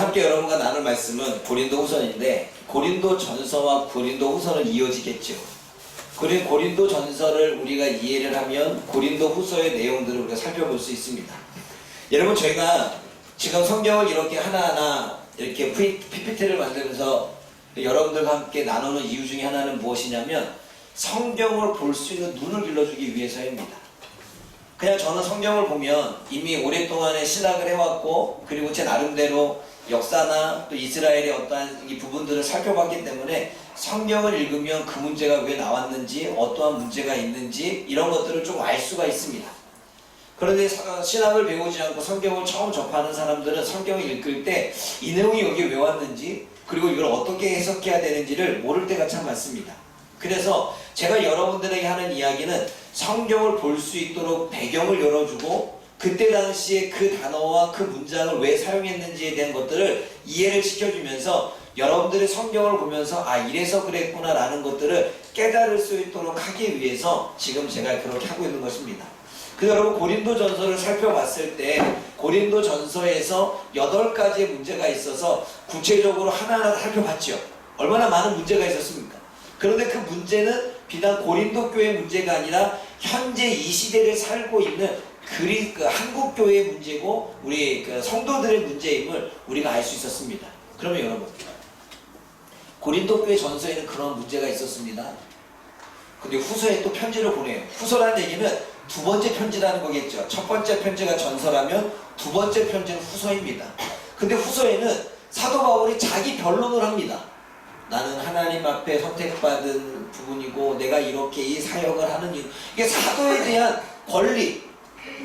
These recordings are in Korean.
함께 여러분과 나눌 말씀은 고린도 후서인데 고린도 전서와 고린도 후서는 이어지겠죠. 그리고 고린도 전서를 우리가 이해를 하면 고린도 후서의 내용들을 우리가 살펴볼 수 있습니다. 여러분 저희가 지금 성경을 이렇게 하나하나 이렇게 PPT를 만들면서 여러분들과 함께 나누는 이유 중에 하나는 무엇이냐면 성경을 볼 수 있는 눈을 길러주기 위해서입니다. 그냥 저는 성경을 보면 이미 오랫동안에 신학을 해왔고 그리고 제 나름대로 역사나 또 이스라엘의 어떠한 이 부분들을 살펴봤기 때문에 성경을 읽으면 그 문제가 왜 나왔는지 어떠한 문제가 있는지 이런 것들을 좀 알 수가 있습니다. 그런데 사- 신학을 배우지 않고 성경을 처음 접하는 사람들은 성경을 읽을 때 이 내용이 여기 왜 왔는지 그리고 이걸 어떻게 해석해야 되는지를 모를 때가 참 많습니다. 그래서 제가 여러분들에게 하는 이야기는 성경을 볼 수 있도록 배경을 열어주고 그때 당시에 그 단어와 그 문장을 왜 사용했는지에 대한 것들을 이해를 시켜주면서 여러분들의 성경을 보면서 아 이래서 그랬구나 라는 것들을 깨달을 수 있도록 하기 위해서 지금 제가 그렇게 하고 있는 것입니다. 그래서 여러분 고린도 전서를 살펴봤을 때 고린도 전서에서 여덟 가지의 문제가 있어서 구체적으로 하나하나 살펴봤죠. 얼마나 많은 문제가 있었습니까? 그런데 그 문제는 비단 고린도 교회 문제가 아니라 현재 이 시대를 살고 있는 그리 그 한국 교회의 문제고 우리 그 성도들의 문제임을 우리가 알 수 있었습니다. 그러면 여러분 고린도 교회 전서에는 그런 문제가 있었습니다. 근데 후서에 또 편지를 보내요. 후서라는 얘기는 두 번째 편지라는 거겠죠. 첫 번째 편지가 전서라면 두 번째 편지는 후서입니다. 근데 후서에는 사도 바울이 자기 변론을 합니다. 나는 하나님 앞에 선택받은 부분이고 내가 이렇게 이 사역을 하는 이유 이게 사도에 대한 권리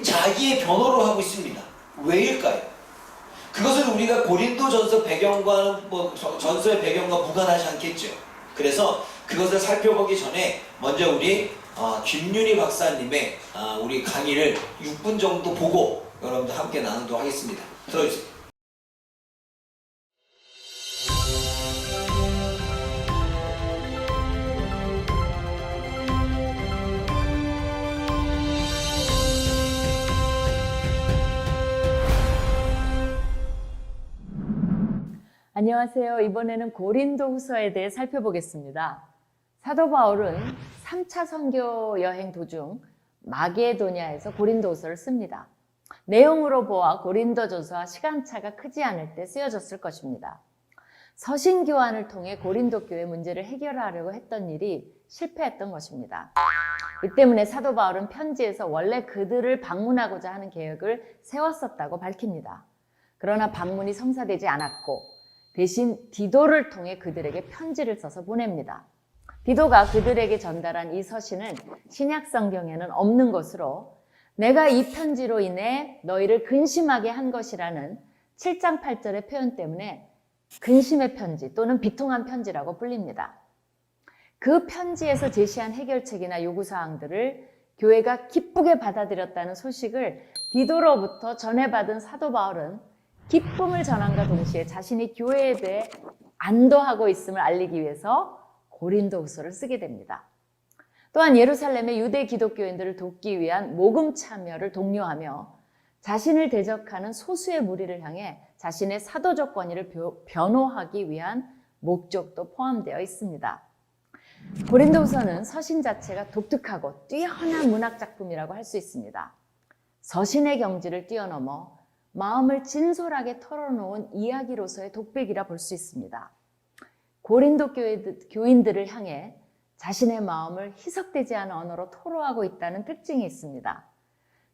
자기의 변호를 하고 있습니다. 왜일까요? 그것은 우리가 고린도 전서 배경과 뭐 저- 전서의 배경과 무관하지 않겠죠. 그래서 그것을 살펴보기 전에 먼저 우리 어, 김윤희 박사님의 어, 우리 강의를 6분 정도 보고 여러분들 함께 나누도록 하겠습니다. 들어주세요. 안녕하세요. 이번에는 고린도 후서에 대해 살펴보겠습니다. 사도 바울은 3차 선교 여행 도중 마게도냐에서 고린도 후서를 씁니다. 내용으로 보아 고린도전서와 시간차가 크지 않을 때 쓰여졌을 것입니다. 서신 교환을 통해 고린도 교회 문제를 해결하려고 했던 일이 실패했던 것입니다. 이 때문에 사도 바울은 편지에서 원래 그들을 방문하고자 하는 계획을 세웠었다고 밝힙니다. 그러나 방문이 성사되지 않았고 대신 디도를 통해 그들에게 편지를 써서 보냅니다. 디도가 그들에게 전달한 이 서신은 신약 성경에는 없는 것으로 내가 이 편지로 인해 너희를 근심하게 한 것이라는 7장 8절의 표현 때문에 근심의 편지 또는 비통한 편지라고 불립니다. 그 편지에서 제시한 해결책이나 요구사항들을 교회가 기쁘게 받아들였다는 소식을 디도로부터 전해받은 사도 바울은 기쁨을 전함과 동시에 자신이 교회에 대해 안도하고 있음을 알리기 위해서 고린도 후서를 쓰게 됩니다. 또한 예루살렘의 유대 기독교인들을 돕기 위한 모금 참여를 독려하며 자신을 대적하는 소수의 무리를 향해 자신의 사도적 권위를 벼- 변호하기 위한 목적도 포함되어 있습니다. 고린도후서는 서신 자체가 독특하고 뛰어난 문학 작품이라고 할 수 있습니다. 서신의 경지를 뛰어넘어 마음을 진솔하게 털어놓은 이야기로서의 독백이라 볼 수 있습니다. 고린도 교인들을 향해 자신의 마음을 희석되지 않은 언어로 토로하고 있다는 특징이 있습니다.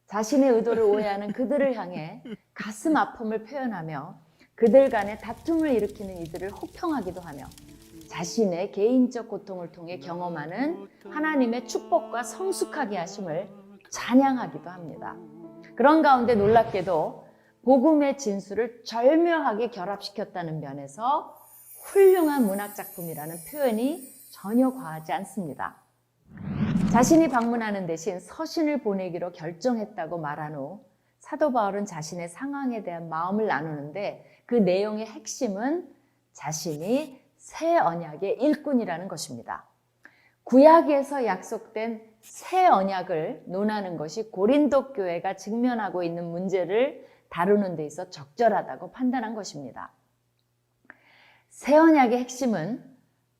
자신의 의도를 오해하는 그들을 향해 가슴 아픔을 표현하며 그들 간의 다툼을 일으키는 이들을 호평하기도 하며 자신의 개인적 고통을 통해 경험하는 하나님의 축복과 성숙하게 하심을 찬양하기도 합니다. 그런 가운데 놀랍게도 복음의 진수를 절묘하게 결합시켰다는 면에서 훌륭한 문학 작품이라는 표현이 전혀 과하지 않습니다. 자신이 방문하는 대신 서신을 보내기로 결정했다고 말한 후 사도 바울은 자신의 상황에 대한 마음을 나누는데 그 내용의 핵심은 자신이 새 언약의 일꾼이라는 것입니다. 구약에서 약속된 새 언약을 논하는 것이 고린도 교회가 직면하고 있는 문제를 다루는 데 있어 적절하다고 판단한 것입니다. 새 언약의 핵심은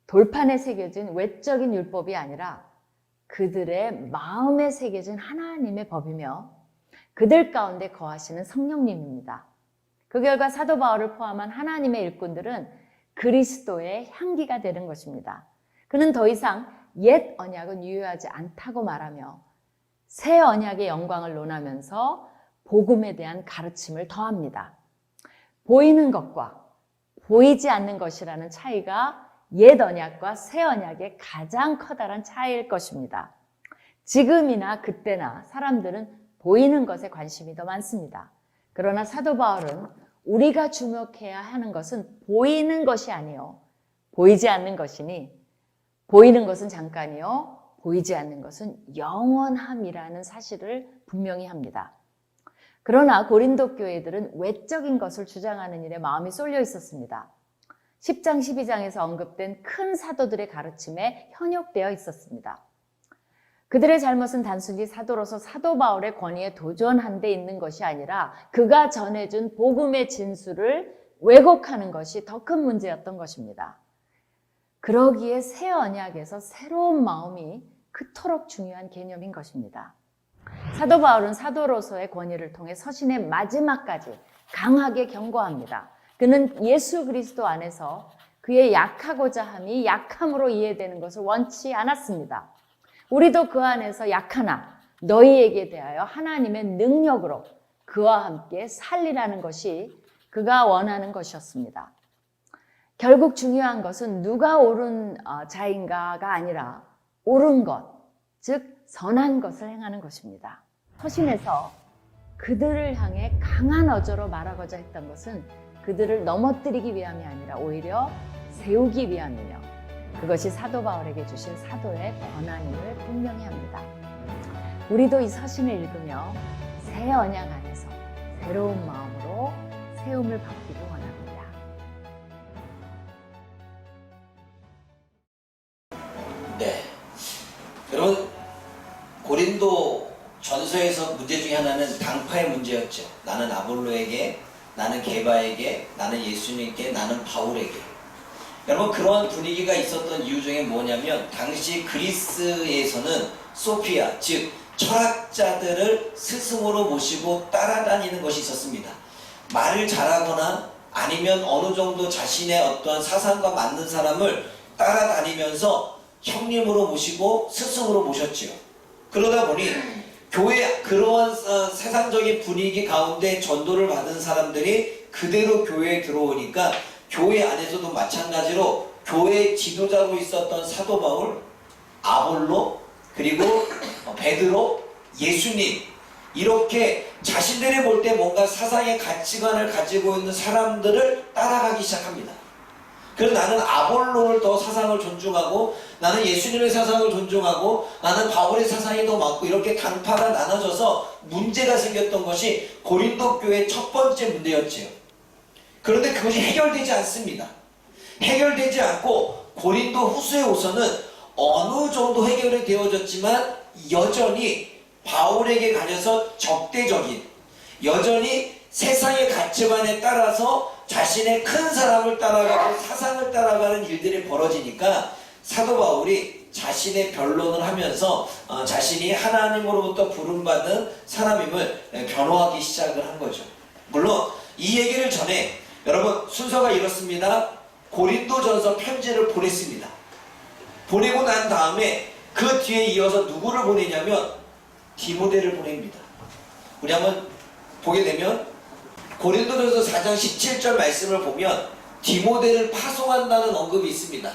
돌판에 새겨진 외적인 율법이 아니라 그들의 마음에 새겨진 하나님의 법이며 그들 가운데 거하시는 성령님입니다. 그 결과 사도 바울을 포함한 하나님의 일꾼들은 그리스도의 향기가 되는 것입니다. 그는 더 이상 옛 언약은 유효하지 않다고 말하며 새 언약의 영광을 논하면서 복음에 대한 가르침을 더합니다. 보이는 것과 보이지 않는 것이라는 차이가 옛 언약과 새 언약의 가장 커다란 차이일 것입니다. 지금이나 그때나 사람들은 보이는 것에 관심이 더 많습니다. 그러나 사도 바울은 우리가 주목해야 하는 것은 보이는 것이 아니요. 보이지 않는 것이니 보이는 것은 잠깐이요. 보이지 않는 것은 영원함이라는 사실을 분명히 합니다. 그러나 고린도 교회들은 외적인 것을 주장하는 일에 마음이 쏠려 있었습니다. 10장, 12장에서 언급된 큰 사도들의 가르침에 현혹되어 있었습니다. 그들의 잘못은 단순히 사도로서 사도 바울의 권위에 도전한 데 있는 것이 아니라 그가 전해준 복음의 진수를 왜곡하는 것이 더 큰 문제였던 것입니다. 그러기에 새 언약에서 새로운 마음이 그토록 중요한 개념인 것입니다. 사도 바울은 사도로서의 권위를 통해 서신의 마지막까지 강하게 경고합니다. 그는 예수 그리스도 안에서 그의 약하고자 함이 약함으로 이해되는 것을 원치 않았습니다. 우리도 그 안에서 약하나 너희에게 대하여 하나님의 능력으로 그와 함께 살리라는 것이 그가 원하는 것이었습니다. 결국 중요한 것은 누가 옳은 어, 자인가가 아니라 옳은 것, 즉 선한 것을 행하는 것입니다. 서신에서 그들을 향해 강한 어조로 말하고자 했던 것은 그들을 넘어뜨리기 위함이 아니라 오히려 세우기 위함이며 그것이 사도 바울에게 주신 사도의 권한임을 분명히 합니다. 우리도 이 서신을 읽으며 새 언약 안에서 새로운 마음으로 세움을 받기 전서에서 문제 중에 하나는 당파의 문제였죠. 나는 아볼로에게, 나는 게바에게, 나는 예수님께, 나는 바울에게. 여러분 그런 분위기가 있었던 이유 중에 뭐냐면 당시 그리스에서는 소피아 즉 철학자들을 스승으로 모시고 따라다니는 것이 있었습니다. 말을 잘하거나 아니면 어느 정도 자신의 어떠한 사상과 맞는 사람을 따라다니면서 형님으로 모시고 스승으로 모셨지요. 그러다 보니 교회 그러한 어, 세상적인 분위기 가운데 전도를 받은 사람들이 그대로 교회에 들어오니까 교회 안에서도 마찬가지로 교회 지도자로 있었던 사도 바울, 아볼로, 그리고 어, 베드로, 예수님 이렇게 자신들이 볼 때 뭔가 사상의 가치관을 가지고 있는 사람들을 따라가기 시작합니다. 그래서 나는 아볼로를 더 사상을 존중하고 나는 예수님의 사상을 존중하고 나는 바울의 사상이 더 맞고 이렇게 당파가 나눠져서 문제가 생겼던 것이 고린도 교회의 첫 번째 문제였지요. 그런데 그것이 해결되지 않습니다. 해결되지 않고 고린도 후서에 오서는 어느 정도 해결이 되어졌지만 여전히 바울에게 가려서 적대적인 여전히 세상의 가치관에 따라서 자신의 큰 사람을 따라가고 사상을 따라가는 일들이 벌어지니까 사도 바울이 자신의 변론을 하면서 어, 자신이 하나님으로부터 부름받은 사람임을 에, 변호하기 시작을 한 거죠. 물론 이 얘기를 전에 여러분 순서가 이렇습니다. 고린도전서 편지를 보냈습니다. 보내고 난 다음에 그 뒤에 이어서 누구를 보내냐면 디모데를 보냅니다. 한번 보게 되면 고린도전서 4장 17절 말씀을 보면 디모데를 파송한다는 언급이 있습니다.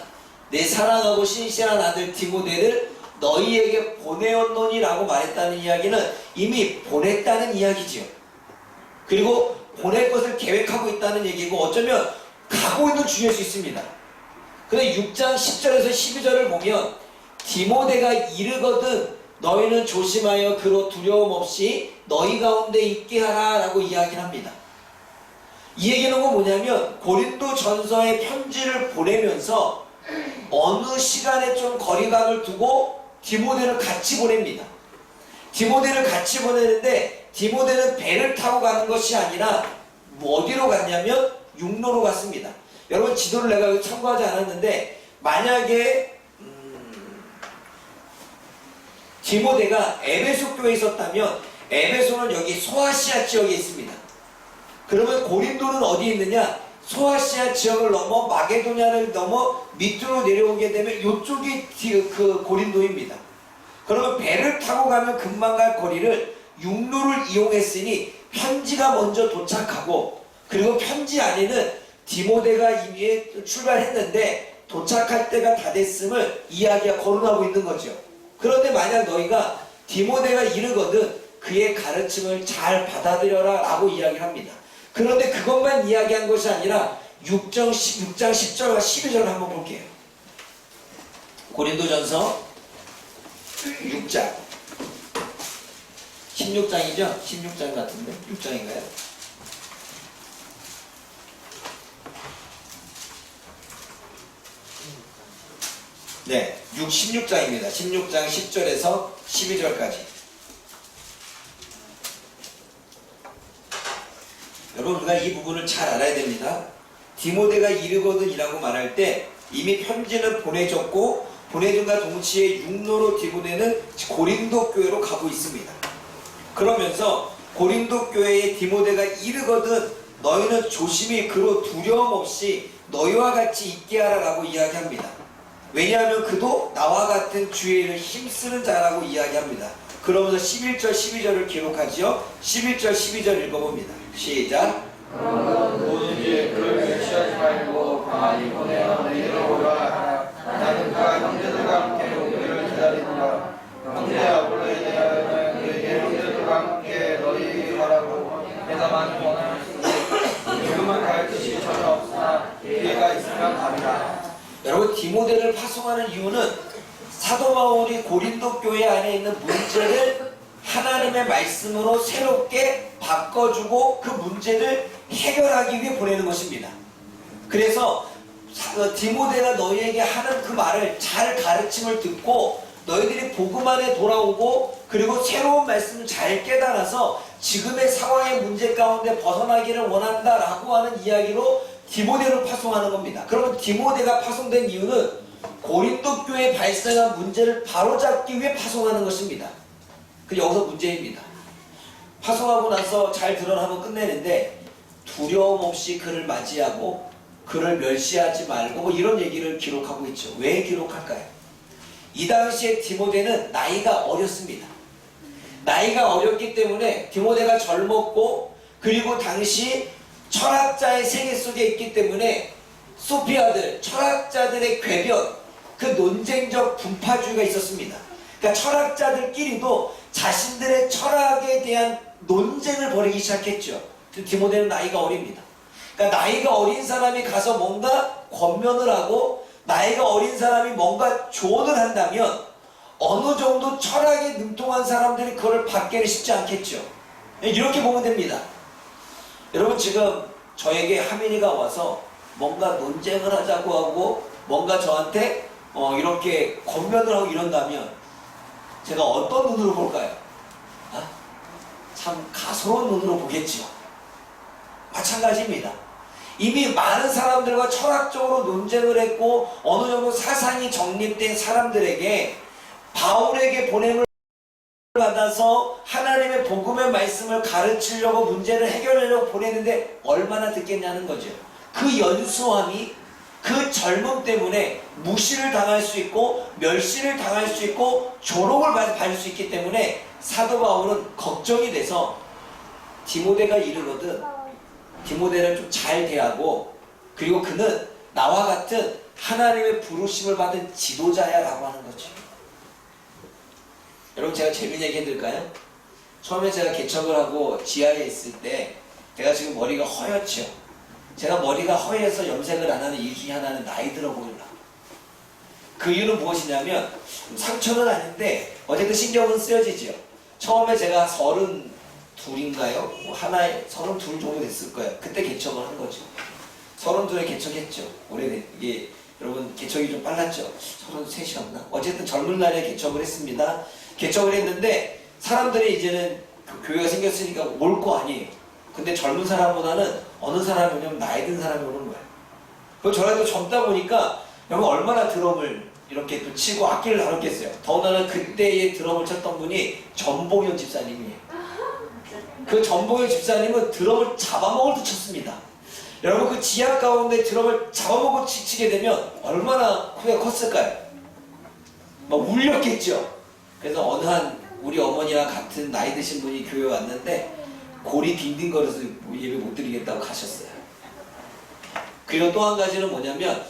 내 사랑하고 신실한 아들 디모데를 너희에게 보내었노니라고 말했다는 이야기는 이미 보냈다는 이야기지요. 그리고 보낼 것을 계획하고 있다는 얘기고 어쩌면 가고 있는 중일 수 있습니다. 근데 6장 10절에서 12절을 보면 디모데가 이르거든 너희는 조심하여 그로 두려움 없이 너희 가운데 있게 하라 라고 이야기를 합니다. 이 얘기는 건 뭐냐면 고린도 전서의 편지를 보내면서 어느 시간에 좀 거리감을 두고 디모데를 같이 보냅니다. 디모데를 같이 보내는데 디모데는 배를 타고 가는 것이 아니라 뭐 어디로 갔냐면 육로로 갔습니다. 여러분 지도를 내가 참고하지 않았는데 만약에 음, 디모데가 에베소 교회에 있었다면 에베소는 여기 소아시아 지역에 있습니다. 그러면 고린도는 어디에 있느냐? 소아시아 지역을 넘어 마게도냐를 넘어 밑으로 내려오게 되면 이쪽이 디- 그 고린도입니다. 그러면 배를 타고 가면 금방 갈 거리를 육로를 이용했으니 편지가 먼저 도착하고 그리고 편지 안에는 디모데가 이미 출발했는데 도착할 때가 다 됐음을 이야기가 거론하고 있는 거죠. 그런데 만약 너희가 디모데가 이르거든 그의 가르침을 잘 받아들여라 라고 이야기를 합니다. 그런데 그것만 이야기한 것이 아니라 6장, 6장 10절과 12절을 한번 볼게요. 고린도전서 6장 16장이죠? 16장 같은데? 6장인가요? 네, 6, 16장입니다. 16장 10절에서 12절까지. 여러분, 우리가 이 부분을 잘 알아야 됩니다. 디모데가 이르거든이라고 말할 때 이미 편지는 보내졌고 보내준과 동시에 육로로 디모데는 고린도 교회로 가고 있습니다. 그러면서 고린도 교회에 디모데가 이르거든 너희는 조심히 그로 두려움 없이 너희와 같이 있게 하라라고 이야기합니다. 왜냐하면 그도 나와 같은 주의 일을 힘쓰는 자라고 이야기합니다. 그러면서 11절 12절을 기록하지요. 11절 12절 읽어봅니다. 시작. 여러분 디모데를 파송하는 이유는 사도 바울이 고린도 교회 안에 있는 문제를 하나님의 말씀으로 새롭게 바꿔주고 그 문제를 해결하기 위해 보내는 것입니다. 그래서 사- 어, 디모데가 너희에게 하는 그 말을 잘 가르침을 듣고 너희들이 복음 안에 돌아오고 그리고 새로운 말씀을 잘 깨달아서 지금의 상황의 문제 가운데 벗어나기를 원한다라고 하는 이야기로 디모데를 파송하는 겁니다. 그러면 디모데가 파송된 이유는 고린도 교회 발생한 문제를 바로잡기 위해 파송하는 것입니다. 그 여기서 문제입니다. 파송하고 나서 잘 드러나면 끝내는데 두려움 없이 그를 맞이하고 그를 멸시하지 말고 뭐 이런 얘기를 기록하고 있죠. 왜 기록할까요? 이 당시에 디모데는 나이가 어렸습니다. 나이가 어렸기 때문에 디모데가 젊었고 그리고 당시 철학자의 세계 속에 있기 때문에 소피아들, 철학자들의 궤변, 그 논쟁적 분파주의가 있었습니다. 그러니까 철학자들끼리도 자신들의 철학에 대한 논쟁을 벌이기 시작했죠. 그 디모데는 나이가 어립니다. 그러니까 나이가 어린 사람이 가서 뭔가 권면을 하고 나이가 어린 사람이 뭔가 조언을 한다면 어느 정도 철학에 능통한 사람들이 그걸 받기는 쉽지 않겠죠. 이렇게 보면 됩니다. 여러분 지금 저에게 하민이가 와서 뭔가 논쟁을 하자고 하고 뭔가 저한테 어, 이렇게 권면을 하고 이런다면 제가 어떤 눈으로 볼까요? 아? 참 가소로운 눈으로 보겠지요. 마찬가지입니다. 이미 많은 사람들과 철학적으로 논쟁을 했고 어느 정도 사상이 정립된 사람들에게 바울에게 보냄을 받아서 하나님의 복음의 말씀을 가르치려고 문제를 해결하려고 보내는데 얼마나 듣겠냐는 거죠. 그 연수함이 그 젊음 때문에 무시를 당할 수 있고 멸시를 당할 수 있고 조롱을 받- 받을 수 있기 때문에 사도 바울은 걱정이 돼서 디모데가 이르거든 디모데를 좀 잘 대하고 그리고 그는 나와 같은 하나님의 부르심을 받은 지도자야라고 하는 거죠. 여러분 제가 재밌는 얘기 해드릴까요? 처음에 제가 개척을 하고 지하에 있을 때 제가 지금 머리가 허옇죠. 제가 머리가 허해서 염색을 안 하는 이유 중에 하나는 나이 들어 보이려고. 그 이유는 무엇이냐면 상처는 아닌데 어쨌든 신경은 쓰여지죠. 처음에 제가 서른 둘인가요? 뭐 하나에 서른 둘 정도 됐을 거예요. 그때 개척을 한 거죠. 서른 둘에 개척했죠. 올해 이게 여러분 개척이 좀 빨랐죠. 서른 셋이었나? 어쨌든 젊은 날에 개척을 했습니다. 개척을 했는데 사람들이 이제는 그 교회가 생겼으니까 올 거 아니에요. 근데 젊은 사람보다는 어느 사람이 오냐면 나이 든 사람이 오는 거예요. 그 저라도 젊다 보니까 여러분 얼마나 드럼을 이렇게 또 치고 악기를 다뤘겠어요. 더군다나 그때의 드럼을 쳤던 분이 전봉현 집사님이에요. 그 전봉현 집사님은 드럼을 잡아먹을 듯 쳤습니다. 여러분 그 지하 가운데 드럼을 잡아먹고 치- 치게 되면 얼마나 후회가 컸을까요? 막 울렸겠죠. 그래서 어느 한 우리 어머니랑 같은 나이 드신 분이 교회 왔는데 골이 빙빙거려서 예배 못 드리겠다고 가셨어요. 그리고 또 한 가지는 뭐냐면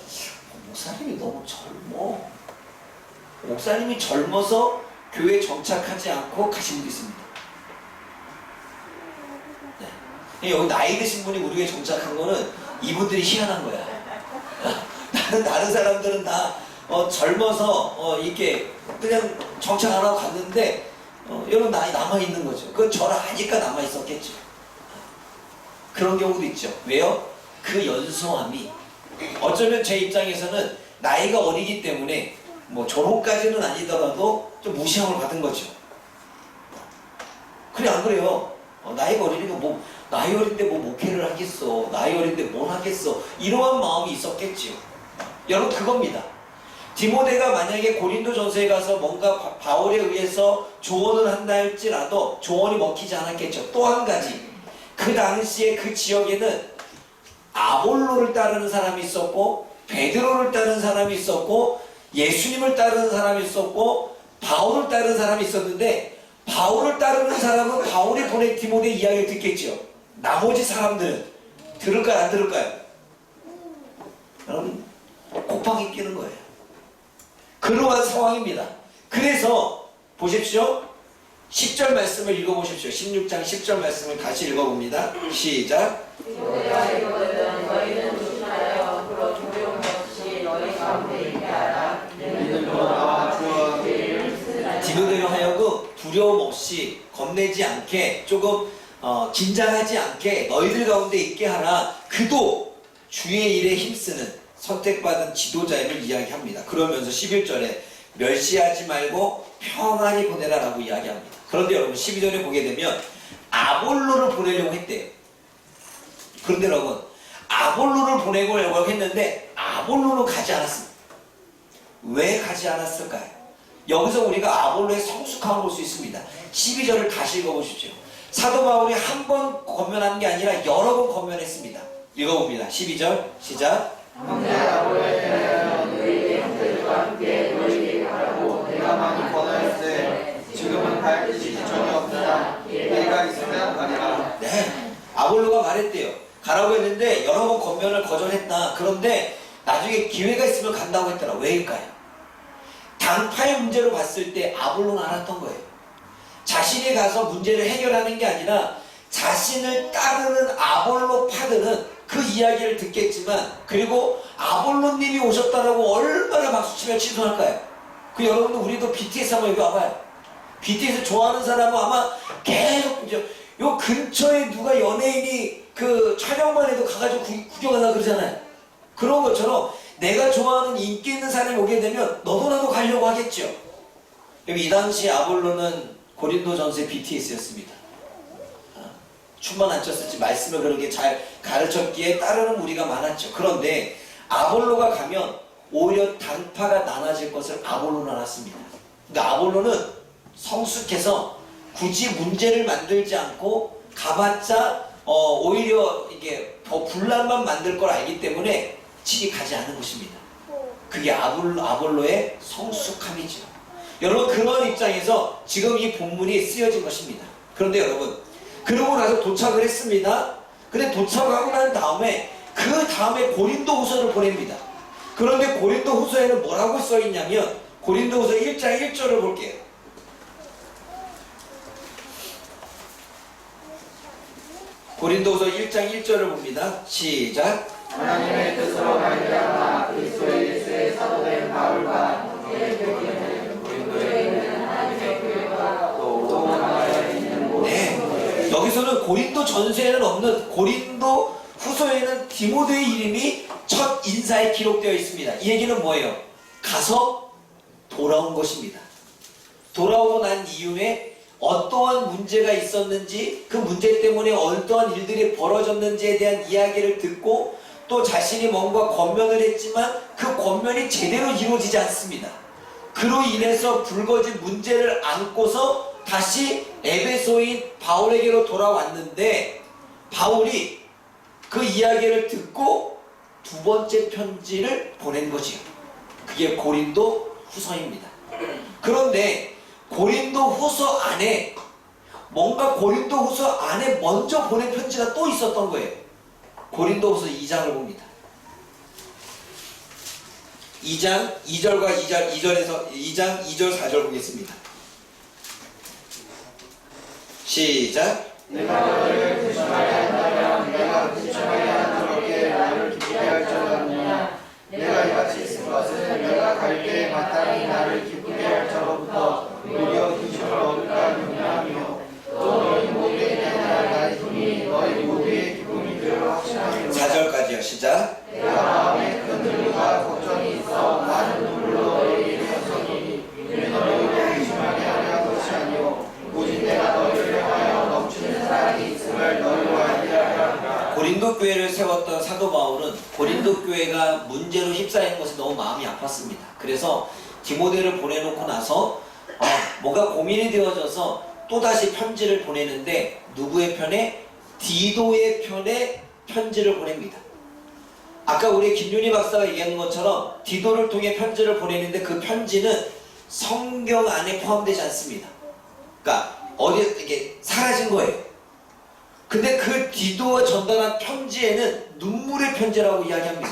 목사님이 너무 젊어. 목사님이 젊어서 교회 정착하지 않고 가신 분도 있습니다. 네. 여기 나이 드신 분이 우리 교회 정착한 거는 이분들이 희한한 거야. 나는 다른 사람들은 다 어, 젊어서 어, 이렇게 그냥 정착 안 하고 갔는데 어, 여러분 나이 남아 있는 거죠. 그건 저를 아니까 남아 있었겠죠. 그런 경우도 있죠. 왜요? 그 연소함이 어쩌면 제 입장에서는 나이가 어리기 때문에 뭐 졸업까지는 아니더라도 좀 무시함을 받은 거죠. 그래 안 그래요? 어, 나이가 어리니까 뭐 나이 어린데 뭐 목회를 하겠어. 나이 어린데 뭘 하겠어. 이러한 마음이 있었겠지요. 여러분 그겁니다. 디모데가 만약에 고린도 전서에 가서 뭔가 바- 바울에 의해서 조언을 한다 할지라도 조언이 먹히지 않았겠죠. 또 한 가지 그 당시에 그 지역에는 아볼로를 따르는 사람이 있었고 베드로를 따르는 사람이 있었고 예수님을 따르는 사람이 있었고 바울을 따르는 사람이 있었는데 바울을 따르는 사람은 바울이 보낸 디모데 이야기를 듣겠죠. 나머지 사람들은 들을까요 안 들을까요? 여러분 곱하기 끼는 거예요. 그러한 상황입니다. 그래서 보십시오. 10절 말씀을 읽어보십시오. 16장 10절 말씀을 다시 읽어봅니다. 시작. 디모데로 하여금 두려움 없이 겁내지 않게 조금 어, 긴장하지 않게 너희들 가운데 있게 하라. 그도 주의 일에 힘쓰는 선택받은 지도자임을 이야기합니다. 그러면서 11절에 멸시하지 말고 평안히 보내라라고 이야기합니다. 그런데 여러분 12절에 보게 되면 아볼로를 보내려고 했대요. 그런데 여러분 아볼로를 보내려고 했는데 아볼로는 가지 않았습니다. 왜 가지 않았을까요? 여기서 우리가 아볼로의 성숙함을 볼 수 있습니다. 12절을 다시 읽어보십시오. 사도 바울이 한번 권면한 게 아니라 여러 번 권면했습니다. 읽어봅니다. 12절 시작. 가리라 네. 아볼로가 말했대요. 가라고 했는데 여러 번 권면을 거절했다. 그런데 나중에 기회가 있으면 간다고 했더라. 왜일까요? 당파의 문제로 봤을 때 아볼로는 알았던 거예요. 자신이 가서 문제를 해결하는 게 아니라 자신을 따르는 아볼로 파드는 그 이야기를 듣겠지만 그리고 아볼로님이 오셨다라고 얼마나 박수치며 취소할까요? 그 여러분들 우리도 BTS 한번 여기 와봐요. BTS 좋아하는 사람은 아마 계속 이제 요 근처에 누가 연예인이 그 촬영만 해도 가가지고 구, 구경하나 그러잖아요. 그런 것처럼 내가 좋아하는 인기 있는 사람이 오게 되면 너도 나도 가려고 하겠죠. 여기 이 당시 아볼로는 고린도 전세 BTS였습니다. 춤만 안 췄을지 말씀을 그렇게 잘 가르쳤기에 따르는 무리가 많았죠. 그런데 아볼로가 가면 오히려 당파가 나눠질 것을 아볼로는 알았습니다. 그러니까 아볼로는 성숙해서 굳이 문제를 만들지 않고 가봤자 어, 오히려 이게 더 분란만 만들 걸 알기 때문에 친히 가지 않은 것입니다. 그게 아볼로, 아볼로의 성숙함이죠. 여러분 그런 입장에서 지금 이 본문이 쓰여진 것입니다. 그런데 여러분 그러고 나서 도착을 했습니다. 근데 도착하고 난 다음에 그 다음에 고린도 후서를 보냅니다. 그런데 고린도 후서에는 뭐라고 써 있냐면 고린도 후서 1장 1절을 볼게요. 고린도후서 1장 1절을 봅니다. 시작. 하나님의 뜻으로 말미암아 그리스도 예수의 사도된 바울과 고린도에 있는 하나님의 교회가 또 로마에 있는 모든 네. 여기서는 고린도 전서에는 없는 고린도 후서에는 디모데의 이름이 첫 인사에 기록되어 있습니다. 이 얘기는 뭐예요? 가서 돌아온 것입니다. 돌아오고 난 이후에 어떠한 문제가 있었는지 그 문제 때문에 어떠한 일들이 벌어졌는지에 대한 이야기를 듣고 또 자신이 뭔가 권면을 했지만 그 권면이 제대로 이루어지지 않습니다. 그로 인해서 불거진 문제를 안고서 다시 에베소인 바울에게로 돌아왔는데 바울이 그 이야기를 듣고 두 번째 편지를 보낸 거지요. 그게 고린도 후서입니다. 그런데 고린도 후서 안에 뭔가 고린도 후서 안에 먼저 보낸 편지가 또 있었던 거예요. 고린도 후서 2장을 봅니다. 2장 2절과 2절 2절에서 2장 2절 4절 보겠습니다. 시작. 내가 너를 조심하게 한다면 내가 조심하게 하는 저렇게 나를 기쁘게 할 줄 아느냐 내가 이같이 쓴 것은 내가 갈 때에 마땅히 나를 기쁘게 할 저로부터 오히려 기심을 얻을까 염려하며 또 너희 모두에 대한 나의 힘이 너희 모두의 기쁨이 되려 확신하며 4절까지요. 시작. 내가 마음에 큰 눈물과 걱정이 있어 많은 눈물로 너희에게 현성이니 이는 너희를 조심하게 하려 한 것이 아니오 오직 내가 너희를 향하여 넘치는 사랑이 있음을 너희로 알게 하려 함이라 고린도 교회를 세웠던 사도 바울은 고린도 교회가 문제로 휩싸이는 것에 너무 마음이 아팠습니다. 그래서 디모데를 보내놓고 나서 어, 뭔가 고민이 되어져서 또다시 편지를 보내는데 누구의 편에? 디도의 편에 편지를 보냅니다. 아까 우리 김윤희 박사가 얘기하는 것처럼 디도를 통해 편지를 보내는데 그 편지는 성경 안에 포함되지 않습니다. 그러니까 어디 이게 사라진 거예요. 근데 그 디도가 전달한 편지에는 눈물의 편지라고 이야기합니다.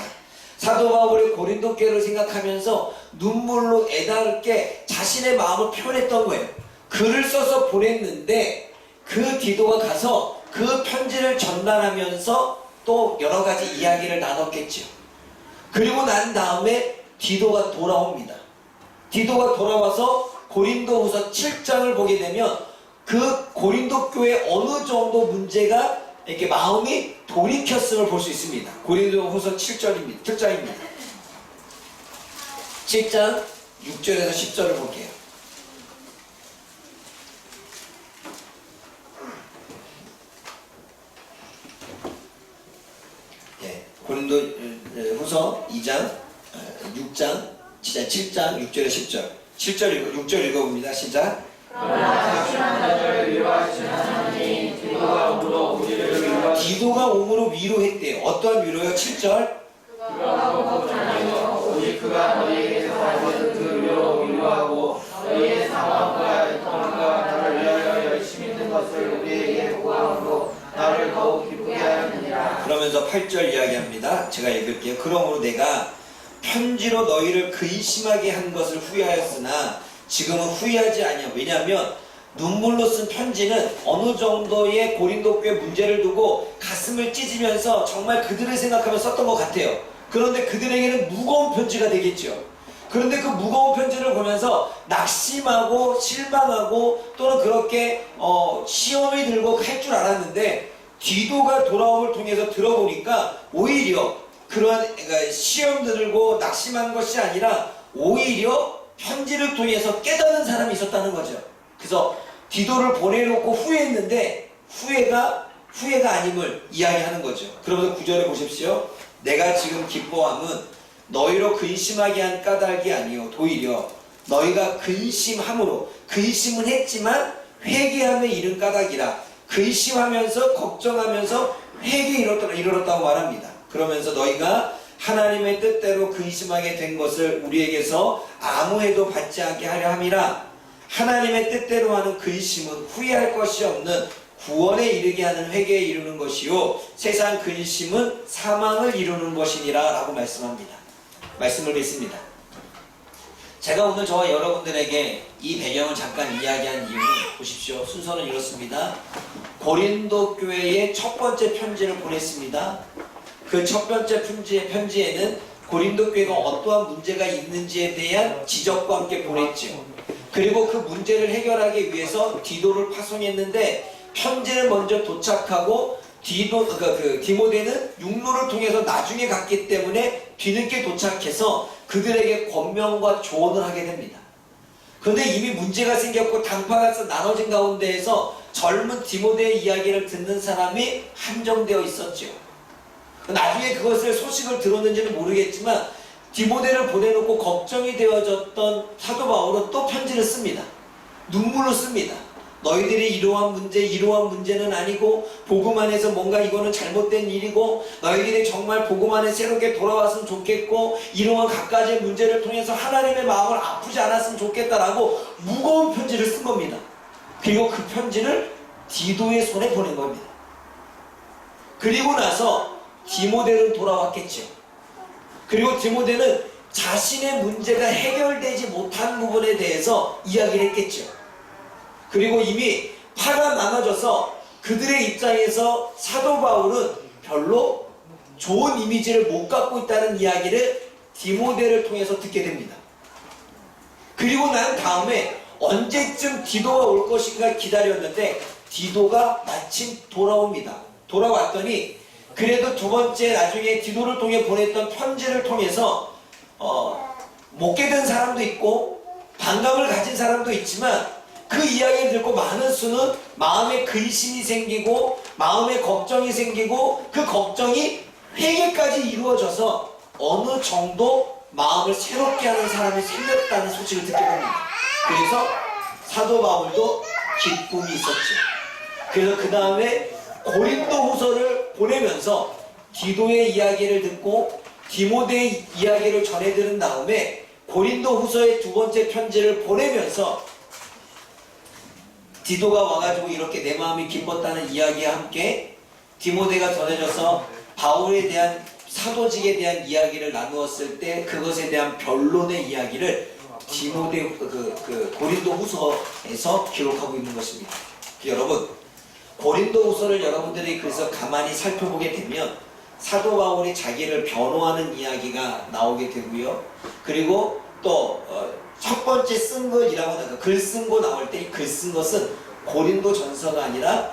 사도 바울이 고린도 교회를 생각하면서 눈물로 애달게 자신의 마음을 표현했던 거예요. 글을 써서 보냈는데 그 디도가 가서 그 편지를 전달하면서 또 여러 가지 이야기를 나눴겠죠. 그리고 난 다음에 디도가 돌아옵니다. 디도가 돌아와서 고린도후서 7장을 보게 되면 그 고린도 교회 어느 정도 문제가 이렇게 마음이 돌이켰음을 볼 수 있습니다. 고린도후서 7절입니다. 7장입니다. 7장 6절에서 10절을 볼게요. 예, 고린도 어, 후서 2장, 6장, 7장, 6절에 10절. 7절 읽어, 6절 읽어봅니다. 시작. 기도가 옴으로 위로했대요. 어떠한 위로요? 7절. 오직 그가 너희에게서 받은 그 위로 위로하고 너희의 상황과 형과 나를 위하여 열심히 있는 것을 우리에게 보고함으로 나를 더욱 기쁘게 하느니라 그러면서 8절 이야기합니다. 제가 읽을게요. 그러므로 내가 편지로 너희를 근심하게 한 것을 후회하였으나 지금은 후회하지 아니야. 왜냐하면 눈물로 쓴 편지는 어느 정도의 고린도 교회 문제를 두고 가슴을 찢으면서 정말 그들을 생각하며 썼던 것 같아요. 그런데 그들에게는 무거운 편지가 되겠죠. 그런데 그 무거운 편지를 보면서 낙심하고 실망하고 또는 그렇게 어, 시험이 들고 할 줄 알았는데 디도가 돌아옴을 통해서 들어보니까 오히려 그러한 그러니까 시험 들고 낙심한 것이 아니라 오히려 편지를 통해서 깨닫는 사람이 있었다는 거죠. 그래서 디도를 보내놓고 후회했는데 후회가 후회가 아님을 이야기하는 거죠. 그러면서 구절에 보십시오. 내가 지금 기뻐함은 너희로 근심하게 한 까닭이 아니요 도리어 너희가 근심함으로 근심은 했지만 회개함에 이른 까닭이라 근심하면서 걱정하면서 이르렀다, 이르렀다고 말합니다. 그러면서 너희가 하나님의 뜻대로 근심하게 된 것을 우리에게서 아무 해도 받지 않게 하려 함이라 하나님의 뜻대로 하는 근심은 후회할 것이 없는 구원에 이르게 하는 회개에 이르는 것이요 세상 근심은 사망을 이루는 것이니라 라고 말씀합니다. 말씀을 믿습니다. 제가 오늘 저와 여러분들에게 이 배경을 잠깐 이야기한 이유는 보십시오. 순서는 이렇습니다. 고린도 교회에 첫 번째 편지를 보냈습니다. 그 첫 번째 편지의 편지에는 고린도 교회가 어떠한 문제가 있는지에 대한 지적과 함께 보냈죠. 그리고 그 문제를 해결하기 위해서 디도를 파송했는데 편지를 먼저 도착하고 디도 그, 그 디모데는 육로를 통해서 나중에 갔기 때문에 뒤늦게 도착해서 그들에게 권명과 조언을 하게 됩니다. 그런데 이미 문제가 생겼고 당파가 나눠진 가운데에서 젊은 디모데의 이야기를 듣는 사람이 한정되어 있었죠. 나중에 그것을 소식을 들었는지는 모르겠지만 디모데를 보내놓고 걱정이 되어졌던 사도 바울은 또 편지를 씁니다. 눈물로 씁니다. 너희들이 이러한 문제, 이러한 문제는 아니고 복음 안에서 뭔가 이거는 잘못된 일이고 너희들이 정말 복음 안에 새롭게 돌아왔으면 좋겠고 이러한 각가지의 문제를 통해서 하나님의 마음을 아프지 않았으면 좋겠다라고 무거운 편지를 쓴 겁니다. 그리고 그 편지를 디도의 손에 보낸 겁니다. 그리고 나서 디모데는 돌아왔겠죠. 그리고 디모데는 자신의 문제가 해결되지 못한 부분에 대해서 이야기를 했겠죠. 그리고 이미 파가 나눠져서 그들의 입장에서 사도 바울은 별로 좋은 이미지를 못 갖고 있다는 이야기를 디모데를 통해서 듣게 됩니다. 그리고 난 다음에 언제쯤 디도가 올 것인가 기다렸는데 디도가 마침 돌아옵니다. 돌아왔더니 그래도 두 번째 나중에 디도를 통해 보냈던 편지를 통해서 어, 못 깨든 사람도 있고 반감을 가진 사람도 있지만 그 이야기를 듣고 많은 수는 마음에 근심이 생기고 마음에 걱정이 생기고 그 걱정이 회개까지 이루어져서 어느 정도 마음을 새롭게 하는 사람이 생겼다는 소식을 듣게 됩니다. 그래서 사도 바울도 기쁨이 있었죠. 그래서 그 다음에 고린도 후서를 보내면서 디도의 이야기를 듣고 디모데의 이야기를 전해 들은 다음에 고린도 후서의 두 번째 편지를 보내면서 디도가 와가지고 이렇게 내 마음이 기뻤다는 이야기와 함께 디모데가 전해져서 바울에 대한 사도직에 대한 이야기를 나누었을 때 그것에 대한 변론의 이야기를 디모데 그, 그 고린도 후서에서 기록하고 있는 것입니다. 여러분 고린도 후서를 여러분들이 그래서 가만히 살펴보게 되면 사도 바울이 자기를 변호하는 이야기가 나오게 되고요. 그리고 또 첫 번째 쓴 것이라고 하는 글쓴 거 나올 때 이 글 쓴 것은 고린도 전서가 아니라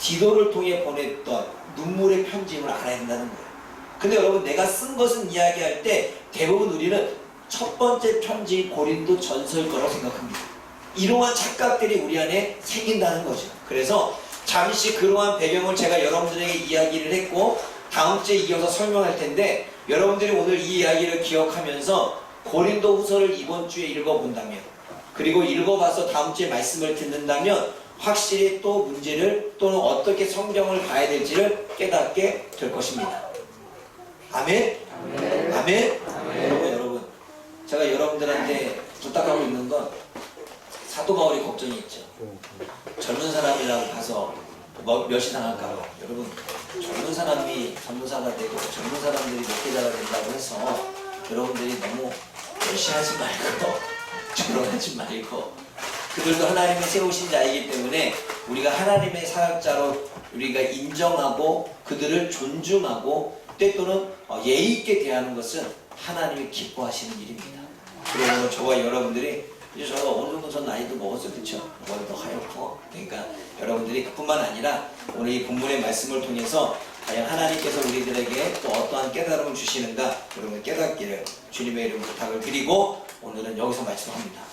디도를 통해 보냈던 눈물의 편지임을 알아야 된다는 거예요. 근데 여러분 내가 쓴 것은 이야기할 때 대부분 우리는 첫 번째 편지 고린도 전서일 거라고 생각합니다. 이러한 착각들이 우리 안에 생긴다는 거죠. 그래서 잠시 그러한 배경을 제가 여러분들에게 이야기를 했고 다음 주에 이어서 설명할 텐데 여러분들이 오늘 이 이야기를 기억하면서 고린도 후서를 이번 주에 읽어본다면 그리고 읽어봐서 다음 주에 말씀을 듣는다면 확실히 또 문제를 또는 어떻게 성경을 봐야 될지를 깨닫게 될 것입니다. 아멘? 아멘? 여러분 여러분 제가 여러분들한테 부탁하고 있는 건 사도 바울이 걱정이 있죠. 젊은 사람이라고 가서 뭐 몇이 당할까봐 여러분 젊은 사람이 전무사가 되고 젊은 사람들이 목회자가 된다고 해서 여러분들이 너무 열심하지 말고 조롱하지 말고 그들도 하나님이 세우신 자이기 때문에 우리가 하나님의 사역자로 우리가 인정하고 그들을 존중하고 때또는 어, 예의 있게 대하는 것은 하나님이 기뻐하시는 일입니다. 그리고 저와 여러분들이 이제 저가 어느 정도 전 나이도 먹었어요, 그렇죠? 머리도 하얗고 그러니까 여러분들이 그뿐만 아니라 오늘 이 본문의 말씀을 통해서 과연 하나님께서 우리들에게 또 어떠한 깨달음을 주시는가 여러분 깨닫기를 주님의 이름 부탁을 드리고 오늘은 여기서 마치도록 합니다.